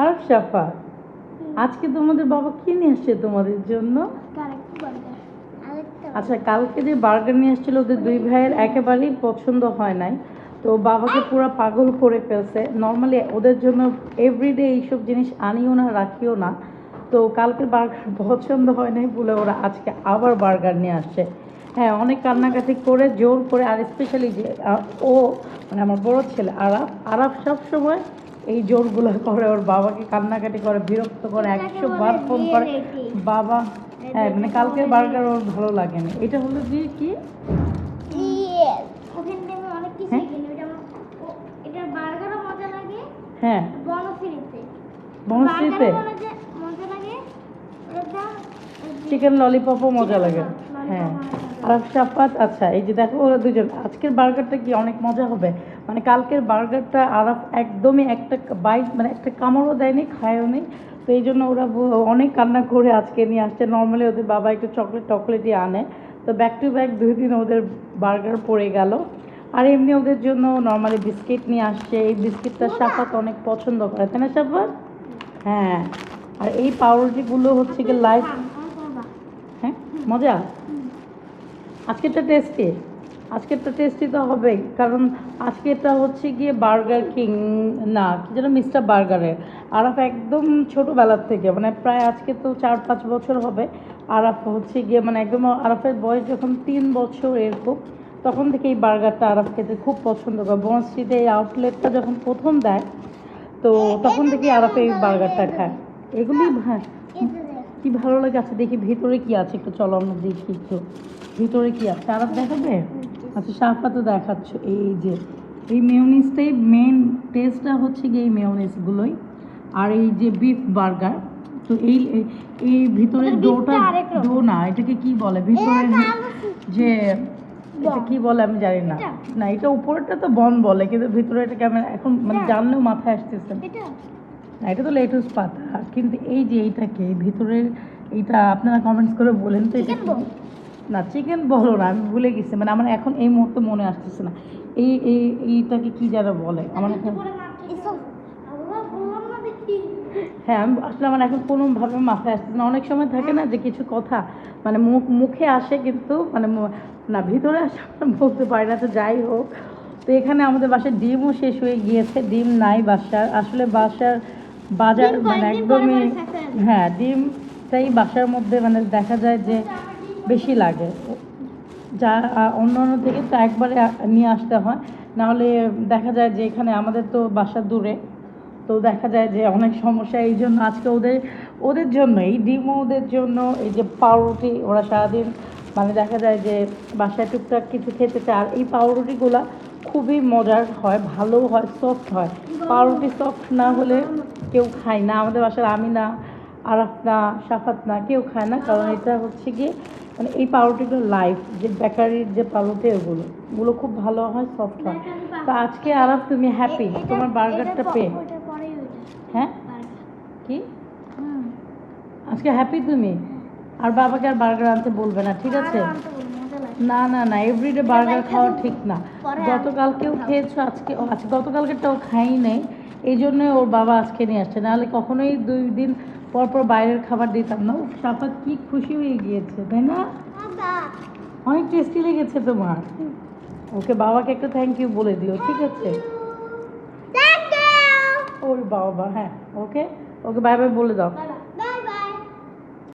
আর সাফা আজকে তোমাদের বাবা কি নিয়ে আসছে তোমাদের জন্য? আচ্ছা কালকে যে বার্গার নিয়ে আসছিল ওদের দুই ভাইয়ের একেবারেই পছন্দ হয় নাই। তো বাবাকে পুরো পাগল করে ফেলছে। নর্মালি ওদের জন্য এভরিডে এইসব জিনিস আনিও না রাখিও না। তো কালকের বার্গার পছন্দ হয় নাই বলে ওরা আজকে আবার বার্গার নিয়ে আসছে। হ্যাঁ অনেক কান্নাকাটি করে জোর করে আর স্পেশালি যে ও মানে আমার বড় ছেলে আরাফ আরাফ সবসময় এই জোরগুলো করে ওর বাবাকে কান্নাকাটি করে বিরক্ত করে একশো বার ফোন করে। বাবা হ্যাঁ মানে কালকের বার্গার ওর ভালো লাগেনি। এটা হলো যে কি? হ্যাঁ? লাগে। বনশ্রীতে। লাগে। চিকেন ললিপপও মজা লাগে। হ্যাঁ। আর সাফাত আচ্ছা এই যে দেখো ওরা দুজন আজকের বার্গারটা কি অনেক মজা হবে? মানে কালকের বার্গারটা আরাফ একদমই একটা বাইট মানে একটা কামড়ও দেয়নি খায়ও নি। তো এই জন্য ওরা অনেক কান্না করে আজকে নিয়ে আসছে। নর্মালি ওদের বাবা একটু চকলেট টকলেটই আনে। তো ব্যাক টু ব্যাক দুই দিন ওদের বার্গার পড়ে গেল। আর এমনি ওদের জন্য নর্মালি বিস্কিট নিয়ে আসছে। এই বিস্কিটটা সাফাত অনেক পছন্দ করে তাই না সাফাত? হ্যাঁ। আর এই পাউরুটিগুলো হচ্ছে কি লাইফ হ্যাঁ? মজা? আজকেরটা টেস্টি আজকেরটা টেস্টি তো হবেই। কারণ আজকেরটা হচ্ছে গিয়ে বার্গার কিং না, কি যেন মিস্টার বার্গারের আরাফ একদম ছোটোবেলার থেকে মানে প্রায় আজকে তো চার পাঁচ বছর হবে। আরাফ হচ্ছে গিয়ে মানে একদম আরাফের বয়স যখন তিন বছর এরকম তখন থেকে এই বার্গারটা আরাফ খেতে খুব পছন্দ করে। বনশ্রীতে এই আউটলেটটা যখন প্রথম দেয়, তো তখন থেকে আরাফ এই বার্গারটা খায়। এগুলি হ্যাঁ কি ভালো লাগে? আচ্ছা দেখি ভিতরে কি আছে একটু চলো আমরা দেখি একটু। ভিতরে কি আছে? আর দেখাবে? আচ্ছা সাফা তো দেখাচ্ছ। এই যে এই মেয়নিজটাই মেন টেস্টটা হচ্ছে গিয়ে এই মেয়নিজগুলোই। আর এই যে বিফ বার্গার তো এই এই- এই ভিতরে ওদের ডোটা। ডো না এটাকে কি বলে? ভিতরে যে এটা কি বলে আমি জানি না। না এটা উপরেরটা তো বন বলে কিন্তু ভিতরে এটা কেমন এখন মানে জানলেও মাথায় আসতেছে। এটা না এটা তো লেটুস পাতা কিন্তু এই যে এইটাকে ভিতরের এইটা আপনারা কমেন্টস করে বলেন তো এটা না চিকেন বলো না আমি ভুলে গেছি মানে আমার এখন এই মুহূর্তে মনে আসতেছে না। এই এই এইটাকে কি যারা বলে? আমার এখন হ্যাঁ আমি আসলে আমার এখন কোনোভাবে মাথায় আসতেছে না। অনেক সময় থাকে না যে কিছু কথা মানে মুখ মুখে আসে কিন্তু মানে না ভিতরে আসে আমরা বলতে পারি না তো যাই হোক। তো এখানে আমাদের বাসায় ডিমও শেষ হয়ে গিয়েছে ডিম নাই বাসার। আসলে বাসার বাজার মানে একদমই? হ্যাঁ ডিমটাই বাসার মধ্যে মানে দেখা যায় যে বেশি লাগে। যা অন্য অন্য থেকে তো একবারে নিয়ে আসতে হয়। নাহলে দেখা যায় যে এখানে আমাদের তো বাসা দূরে। তো দেখা যায় যে অনেক সমস্যা এই জন্য আজকে ওদের ওদের জন্য এই ডিমও ওদের জন্য এই যে পাউরুটি ওরা সারাদিন মানে দেখা যায় যে বাসায় টুকটাক কিছু খেতে চায়। আর এই পাউরুটিগুলা খুবই মজার হয় ভালো হয় সফট হয়। পাউরুটি সফট না হলে কেউ খায় না। আমাদের বাসার আমি না আরাফ না সাফাত না কেউ খায় না। কারণ এটা হচ্ছে গিয়ে মানে এই পাউরুটিগুলো লাইফ যে বেকারির যে পাউরুটি ওগুলো ওগুলো খুব ভালো হয় সফট হয়। তো আজকে আরাফ তুমি হ্যাপি তোমার বার্গারটা পেয়ে? হ্যাঁ? কি? আজকে হ্যাপি তুমি? আর বাবাকে আর বার্গার আনতে বলবে না ঠিক আছে? না না না এভরিডে বার্গার খাওয়া ঠিক না। গতকালকেও খেয়েছো আজকে ও আজকে গতকালকেরটাও খাই নেই এই জন্য ওর বাবা আজকে নিয়ে আসছে। নাহলে কখনোই দুই দিন পর পর বাইরের খাবার দিতাম না। সাফাত কি খুশি হয়ে গিয়েছে তাই না? অনেক টেস্টি লেগেছে তোমার। ওকে বাবাকে একটা থ্যাংক ইউ বলে দিও ঠিক আছে? ওর বাবা হ্যাঁ ওকে? ওকে বাই বাই বলে দাও।